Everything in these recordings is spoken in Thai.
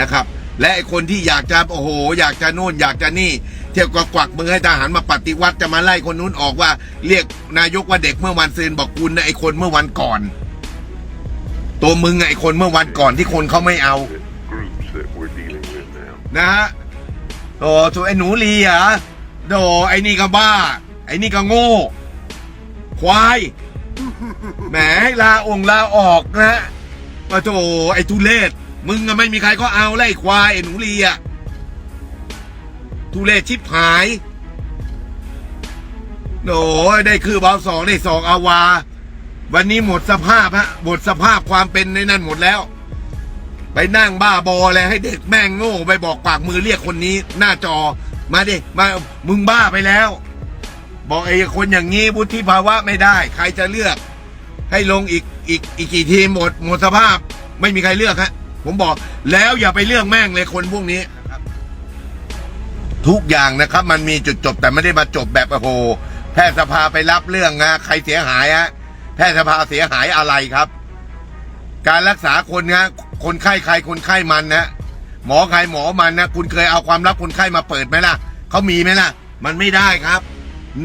นะครับ และไอ้คนที่อยากจะโอ้โห อยากจะโน่นอยากจะนี่ เที่ยวกวักมือให้ทหารมาปฏิวัติจะมาไล่คนนู้นออกว่า เรียกนายกว่าเด็กเมื่อวันซืนบอกคุณนะไอ้คนเมื่อวันก่อน ตัวมึงไงไอ้คนเมื่อวันก่อนที่คนเขาไม่เอานะฮะโอ้ถูไอ้หนูลีเหรอโดไอ้นี่ก็บ้า ไอ้นี่ก็โง่ ควายแหมให้ลาองลาออกนะปะโถไอ้ทุเลศ มึงก็ไม่มีใครก็เอาไล่ควายไอ้หนูลีอะทุเลศชิบหายโอ้ยได้คือบาสองได้สองอาวา วันนี้หมดสภาพฮะหมดสภาพความเป็นในนั้นหมดแล้ว ไปนั่งบ้าบออะไรให้เด็กแม่งโง่ไปบอกปากมือเรียกคนนี้ หน้าจอมาดิมามึงบ้าไปแล้ว บอกไอ้คนอย่างนี้วุฒิภาวะไม่ได้ ใครจะเลือก ให้ลงอีกอีกอีกกี่ทีมหมดหมดสภาพ ไม่มีใครเลือกฮะ ผมบอกแล้วอย่าไปเลือกแม่งเลยคนพวกนี้ ทุกอย่างนะครับ มันมีจุดจบแต่ไม่ได้มาจบแบบโอ้โหแพทยสภาไปรับเรื่องนะใครเสียหายฮะแพทยสภาเสียหายอะไรครับ การรักษาคนนะคนไข้ใครคนไข้มันนะหมอใครหมอมันนะคุณเคยเอาความลับคนไข้มาเปิดไหมล่ะเขามีไหมล่ะ มันไม่ได้ครับ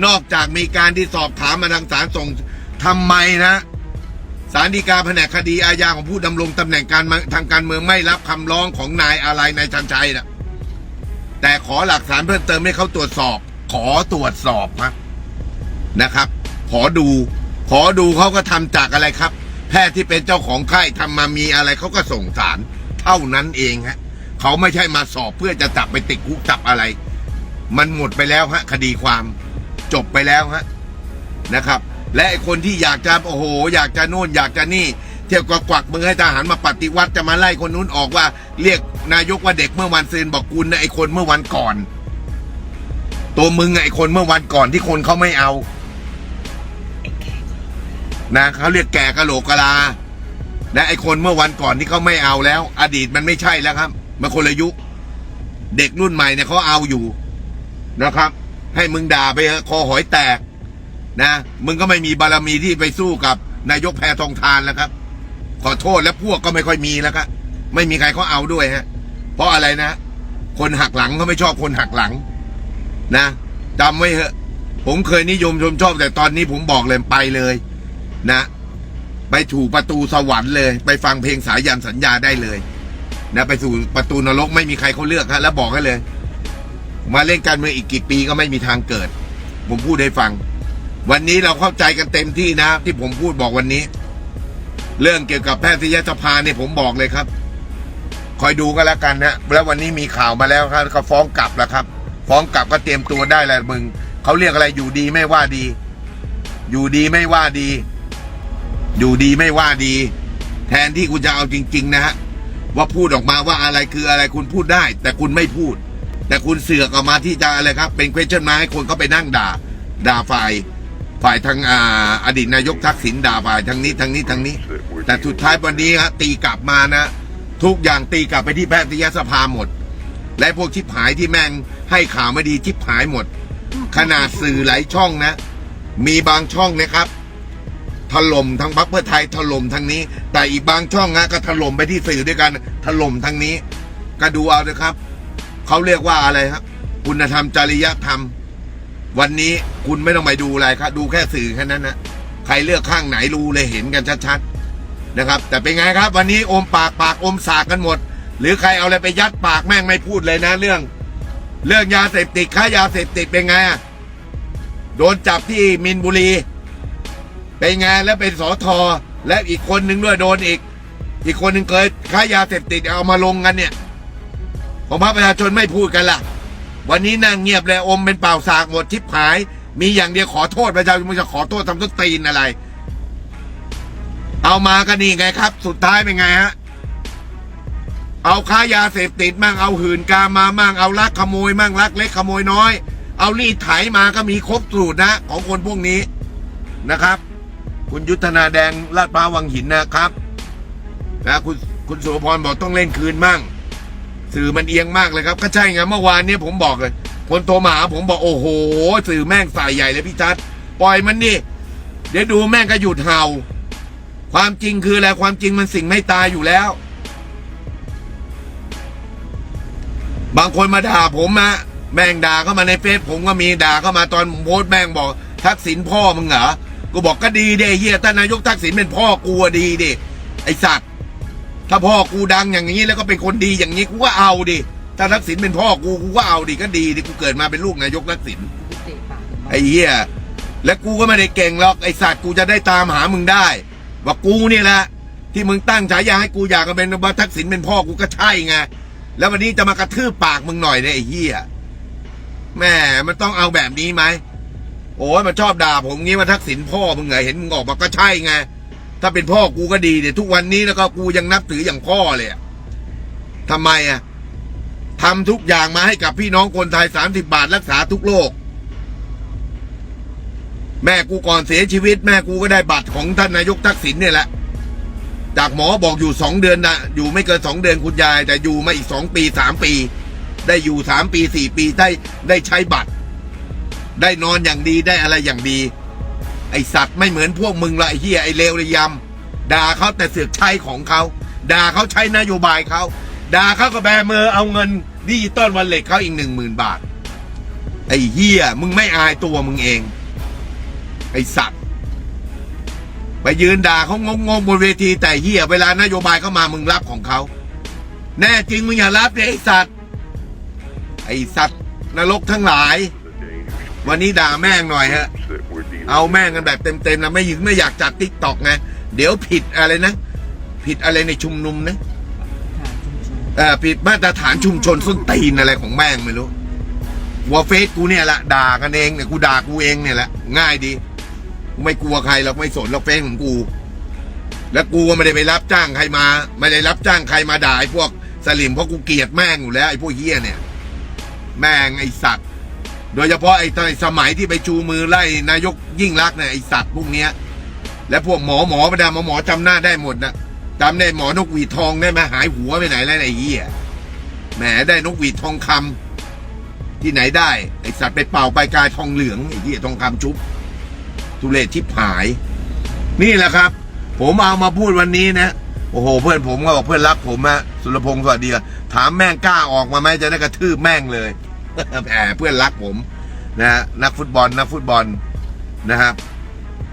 นอกจากมีการที่สอบถามมาทางศาลส่งทำไมนะ ศาลฎีกาแผนกคดีอาญาของผู้ดำรงตำแหน่งการทางการเมืองไม่รับคำร้องของนายอะไรนายชันชัยนะแต่ขอหลักฐานเพิ่มเติมให้เขาตรวจสอบ ขอตรวจสอบครับนะครับ ขอดู ขอดูเขาก็ทำจากอะไรครับ แพทย์ที่เป็นเจ้าของไข้ทำมามีอะไรเขาก็ส่งสารเท่านั้นเองฮะเขาไม่ใช่มาสอบเพื่อจะจับไปติดคุกจับอะไร มันหมดไปแล้วฮะคดีความจบไปแล้วฮะนะครับ และไอ้คนที่อยากจะโอ้โห อยากจะโน่นอยากจะนี่ เที่ยวกวักมือให้ทหารมาปฏิวัติจะมาไล่คนนู้นออกว่า เรียกนายกว่าเด็กเมื่อวันซืนบอกคุณนะไอ้คนเมื่อวันก่อน ตัวมึงไงไอ้คนเมื่อวันก่อนที่คนเขาไม่เอานะเขาเรียกแก่กะโหลกกะลาและไอ้คนเมื่อวันก่อนที่เขาไม่เอาแล้ว อดีตมันไม่ใช่แล้วครับมันคนละยุคเด็กรุ่นใหม่เนี่ยเขาเอาอยู่นะครับ ให้มึงด่าไปคอหอยแตก นะมึงก็ไม่มีบารมีที่ไปสู้กับนายกแพทองทานแล้วครับ ขอโทษและพวกก็ไม่ค่อยมีแล้วครับไม่มีใครเขาเอาด้วยฮะ เพราะอะไรนะ คนหักหลังเขาไม่ชอบคนหักหลัง นะจำไว้เถอะ ผมเคยนิยมชมชอบแต่ตอนนี้ผมบอกเลยไปเลย นะ ไปถูกประตูสวรรค์เลย ไปฟังเพลงสายันสัญญาได้เลย นะไปสู่ประตูนรกไม่มีใครเขาเลือกฮะแล้วบอกให้เลย มาเล่นการเมืองอีกกี่ปีก็ไม่มีทางเกิด ผมพูดให้ฟัง วันนี้เราเข้าใจกันเต็มที่นะ ที่ผมพูดบอกวันนี้ เรื่องเกี่ยวกับแพทยสภาเนี่ยผมบอกเลยครับ คอยดูก็แล้วกันนะแล้ววันนี้มีข่าวมาแล้วครับก็ฟ้องกลับแล้วครับ ฟ้องกลับก็เตรียมตัวได้แล้วมึงเขาเรียกอะไรอยู่ดีไม่ว่าดี อยู่ดีไม่ว่าดี อยู่ดีไม่ว่าดี แทนที่คุณจะเอาจริง ๆ นะฮะว่าพูดออกมาว่าอะไรคืออะไรคุณพูดได้ แต่คุณไม่พูด แต่คุณเสือกออกมาที่จะอะไรครับ เป็น question mark ให้คนเขาไปนั่งด่า ด่าฝ่าย ฝ่ายทางอาอดีตนายกทักษิณด่าฝ่ายทางนี้ทางนี้ทางนี้ แต่สุดท้ายวันนี้ฮะตีกลับมานะ ทุกอย่างตีกลับไปที่แพทยสภาหมด และพวกชิบหายที่แม่งให้ข่าวไม่ดีชิบหายหมด ขนาดสื่อหลายช่องนะ มีบางช่องนะครับถล่มทางพรรคเพื่อไทยถล่มทางนี้ แต่อีกบางช่องนะก็ถล่มไปที่สื่อด้วยกันถล่มทางนี้ ก็ดูเอาเลยครับเขาเรียกว่าอะไรครับคุณธรรมจริยธรรม วันนี้คุณไม่ต้องไปดูอะไรครับ ดูแค่สื่อแค่นั้นนะใครเลือกข้างไหนรู้เลยเห็นกันชัดๆนะครับ แต่เป็นไงครับ วันนี้อมปากปากอมสากกันหมด หรือใครเอาอะไรไปยัดปากแม่งไม่พูดเลยนะ เรื่อง เรื่องยาเสพติดค้ายาเสพติดเป็นไงอะโดนจับที่มินบุรีเป็นไงแล้วเป็นสอทอและอีกคนหนึ่งด้วยโดนอีก อีกคนหนึ่งเคยค้ายาเสพติดเอามาลงกันเนี่ย ของพระประชาชนไม่พูดกันล่ะ วันนี้นั่งเงียบเลยอมเป็นเปล่าสากหมดทิพหาย มีอย่างเดียวขอโทษประชาชนมึงจะขอโทษทำต้นตีนอะไร เอามาก็นี่ไงครับ สุดท้ายเป็นไงฮะเอาค้ายาเสพติดมั่งเอาหื่นกามมามั่งเอาลักขโมยมั่งลักเล็กขโมยน้อย เอารีดไถมาก็มีครบสูตรนะ ของคนพวกนี้นะครับ คุณยุทธนาแดงลาดพร้าววังหินนะครับนะคุณคุณสุรพรบอกต้องเล่นคืนมั่ง สื่อมันเอียงมากเลยครับก็ใช่ไงเมื่อวานเนี้ผมบอกเลยคนโทรมาหาผมบอกโอ้โห สื่อแม่งใส่ใหญ่เลยพี่ชัดปล่อยมันดิเดี๋ยวดูแม่งก็หยุดเห่า ความจริงคืออะไรความจริงมันสิ่งไม่ตายอยู่แล้ว บางคนมาด่าผมนะแม่งด่าเข้ามาในเฟซผมก็มีด่าเข้ามาตอนโพสแม่งบอก ทักษิณพ่อมึงเหรอกูบอกก็ดีเด้เฮียท่านนายกทักษิณเป็นพ่อกูดีดิไอสัตว์ ถ้าพ่อกูดังอย่างนี้แล้วก็เป็นคนดีอย่างนี้กูก็เอาดิ ถ้าทักษิณเป็นพ่อกูกูก็เอาดิก็ดีดิกูเกิดมาเป็นลูกนายกทักษิณกูเตะปากถึงบ้านไอ้เหี้ยและกูก็ไม่ได้เก่งหรอกไอ้สัตว์กูจะได้ตามหามึงได้ ว่ากูนี่แหละที่มึงตั้งฉายาให้กูอยากจะเป็นว่าทักษิณเป็นพ่อกูก็ใช่ไงแล้ววันนี้จะมากระทืบปากมึงหน่อยเนี่ยไอ้เหี้ยแม่มันต้องเอาแบบนี้ไหมโอ้ยมันชอบด่าผมงี้ว่าทักษิณพ่อมึงไงเห็นมึงออกมาก็ใช่ไง ถ้าเป็นพ่อกูก็ดีเดี๋ยทุกวันนี้แล้วก็กูยังนับถืออย่างพ่อเลยอะทำไมอะทำทุกอย่างมาให้กับพี่น้องคนไทยสามสิบาทรักษาทุกโรคแม่กูก่อนเสียชีวิต แม่กูก็ได้บัตรของท่านนายกทักษิณเนี่ยแหละ จากหมอบอกอยู่สองเดือนนะอยู่ไม่เกินสองเดือนคุณยาย แต่อยู่มาอีกสองปีสามปี ได้อยู่สามปีสี่ปีได้ได้ใช้บัตร ได้นอนอย่างดีได้อะไรอย่างดี ไอสัตว์ไม่เหมือนพวกมึงละไอเฮียไอเลวระยำด่าเขาแต่เสือกใช้ของเขาด่าเขาใช้นโยบายเขาด่าเขาก็แบมือเอาเงินดิจิตอลวันเล็กเขาอีกหนึ่งหมื่นบาท ไอเฮียมึงไม่อายตัวมึงเอง ไอสัตว์ ไปยืนด่าเขางงงๆบนเวทีแต่เฮียเวลานโยบายเข้ามามึงรับของเขาแน่จริงมึงอย่ารับเลยไอสัตว์ไอสัตว์นรกทั้งหลาย วันนี้ด่าแม่งหน่อยฮะ เอาแม่งกันแบบเต็มๆนะไม่ยิงไม่อยากจัดติ๊กตอกไงเดี๋ยวผิดอะไรนะ ผิดอะไรในชุมนุมนะถ่ายชุมชนเออผิดมาตรฐานชุมชนส้นตีนอะไรของแม่งไม่รู้หัวเฟซกูเนี่ยแหละด่ากันเองเนี่ยกูด่ากูเองเนี่ยแหละง่ายดีกูไม่กลัวใครหรอกไม่สนหรอกเฟซของกู แล้วกูก็ไม่ได้ไปรับจ้างใครมา ไม่ได้รับจ้างใครมาด่าไอ้พวกสลิมเพราะกูเกลียดแม่งอยู่แล้วไอ้พวกเฮี้ยเนี่ย แม่งไอ้สัตว์ โดยเฉพาะไอ้ตอนสมัยที่ไปชูมือไล่นายกยิ่งรักเนี่ยไอ้สัตว์พวกเนี้ย และพวกหมอหมอบรรดาหมอหมอจำหน้าได้หมดนะจำได้หมอนกหวีทองได้ไหมหายหัวไปไหนแล้วไอ้เหี้ยแหมได้นกหวีทองคำที่ไหนได้ไอ้สัตว์ไปเป่าไปกายทองเหลืองไอ้เหี้ยทองคำชุบทุเรศชิบหาย นี่แหละครับ ผมเอามาพูดวันนี้นะโอ้โห เพื่อนผมก็บอกเพื่อนรักผมอะสุรพงศ์สวัสดีถามแม่งกล้าออกมาไหมจะได้กระทืบแม่งเลย แหมเพื่อนรักผมนะฮะนักฟุตบอลนักฟุตบอลนะครับ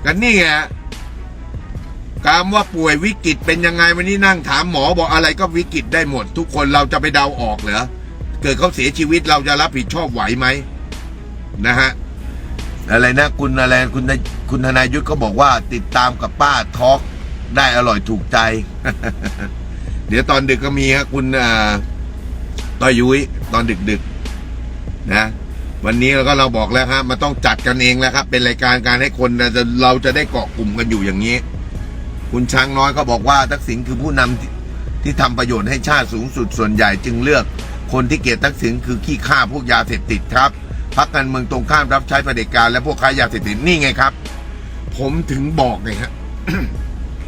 กันนี่ไงการว่าป่วยวิกฤตเป็นยังไงวันนี้นั่งถามหมอบอกอะไรก็วิกฤตได้หมด ทุกคนเราจะไปเดาออกเหรอเกิดเขาเสียชีวิตเราจะรับผิดชอบไหวไหมนะฮะอะไรนะคุณอะไรคุณนคุณธนายุทธก็บอกว่าติดตามกับป้าทอกได้อร่อยถูกใจ เดี๋ยวตอนดึกก็มีครับคุณอ่าต่อยุ้ยตอนดึกดึก นะวันนี้เราก็เราบอกแล้วฮะมันต้องจัดกันเองแล้วครับ เป็นรายการการให้คนเราจะเราจะได้เกาะกลุ่มกันอยู่อย่างนี้ คุณช้างน้อยก็บอกว่าทักษิณคือผู้นำที่ที่ทำประโยชน์ให้ชาติสูงสุดส่วนใหญ่จึงเลือก คนที่เกลียดทักษิณคือขี้ข้าพวกยาเสพติดครับพักการเมืองตรงข้ามรับใช้เด็จการ และพวกค้ายาเสพติดนี่ไงครับ ผมถึงบอกไงฮะ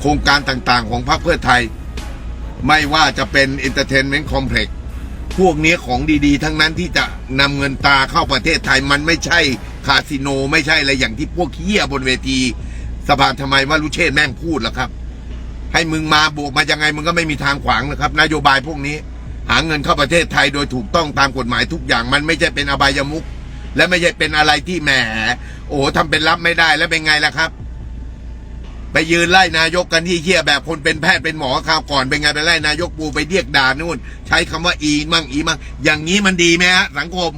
โครงการต่างๆ ของพรรคเพื่อไทย ไม่ว่าจะเป็น Entertainment Complex พวกนี้ของดีๆ ทั้งนั้นที่จะนำเงินตาเข้าประเทศไทยมันไม่ใช่คาสิโนไม่ใช่อะไรอย่างที่พวกเฮี้ยบนเวทีสภาทำไมว่ารุเชษแม่งพูดแล้วครับ ให้มึงมาบวกมายังไงมึงก็ไม่มีทางขวางนะครับ นโยบายพวกนี้ หาเงินเข้าประเทศไทยโดยถูกต้องตามกฎหมายทุกอย่างมันไม่ใช่เป็นอบายมุขและไม่ใช่เป็นอะไรที่แหมโอ้ทำเป็นรับไม่ได้แล้วเป็นไงล่ะครับ ไปยืนไล่นายกกันที่เฮี้ยแบบคนเป็นแพทย์เป็นหมอข่าวก่อนเป็นไงไปไล่นายกปูไปเรียกด่านู่น ใช้คำว่าอีมั่งอีมั่งอย่างนี้มันดีไหมฮะสังคม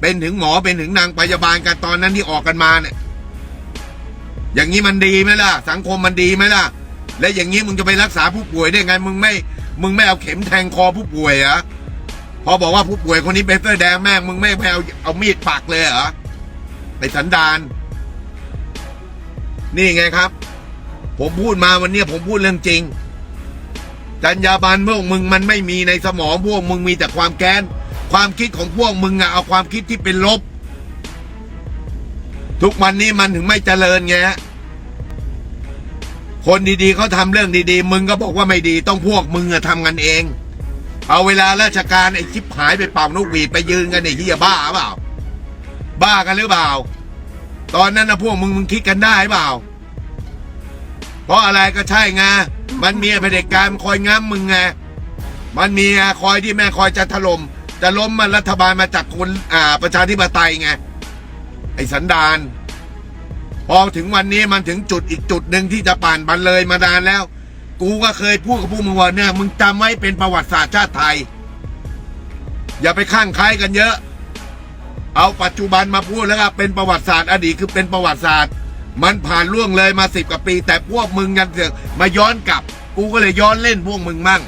เป็นถึงหมอเป็นถึงนางพยาบาลกันตอนนั้นที่ออกกันมาเนี่ย อย่างนี้มันดีไหมล่ะ สังคมมันดีไหมล่ะ และอย่างนี้มึงจะไปรักษาผู้ป่วยได้ไง มึงไม่ มึงไม่เอาเข็มแทงคอผู้ป่วยเหรอพอบอกว่าผู้ป่วยคนนี้เป็นเสื้อแดงแม่งมึงไม่ไปเอาเอามีดปักเลยเหรอในสันดานนี่ไงครับ ผมพูดมาวันนี้ผมพูดเรื่องจริงจรรยาบรรณพวกมึงมันไม่มีในสมองพวกมึงมีแต่ความแค้นความคิดของพวกมึงอะเอาความคิดที่เป็นลบ ทุกวันนี้มันถึงไม่เจริญไงฮะคนดีๆเขาทำเรื่องดีๆ มึงก็บอกว่าไม่ดีต้องพวกมึงอะทำกันเอง เอาเวลาราชการไอ้ชิบหายไปเป่านกหวีดไปยืนกันไอ้เหี้ยบ้าเปล่า บ้ากันหรือเปล่า ตอนนั้นนะพวกมึงมึงคิดกันได้เปล่า เพราะอะไรก็ใช่ไงมันมีเผด็จการคอยง้ำมึงไงมันมีคอยที่แม่คอยจะถล่มจะล้มมันรัฐบาลมาจากคนอ่าประชาธิปไตยไงไอ้สันดานพอถึงวันนี้มันถึงจุดอีกจุดหนึ่งที่จะป่านบันเลยมานานแล้ว กูก็เคยพูดกับพวกมึงว่าเนี่ยมึงจำไว้เป็นประวัติศาสตร์ชาติไทย อย่าไปข้างใครกันเยอะ เอาปัจจุบันมาพูดแล้วก็เป็นประวัติศาสตร์อดีตคือเป็นประวัติศาสตร์ มันผ่านล่วงเลยมาสิบกว่าปี แต่พวกมึงยังเสือกมาย้อนกลับ กูก็เลยย้อนเล่นพวกมึงมั่ง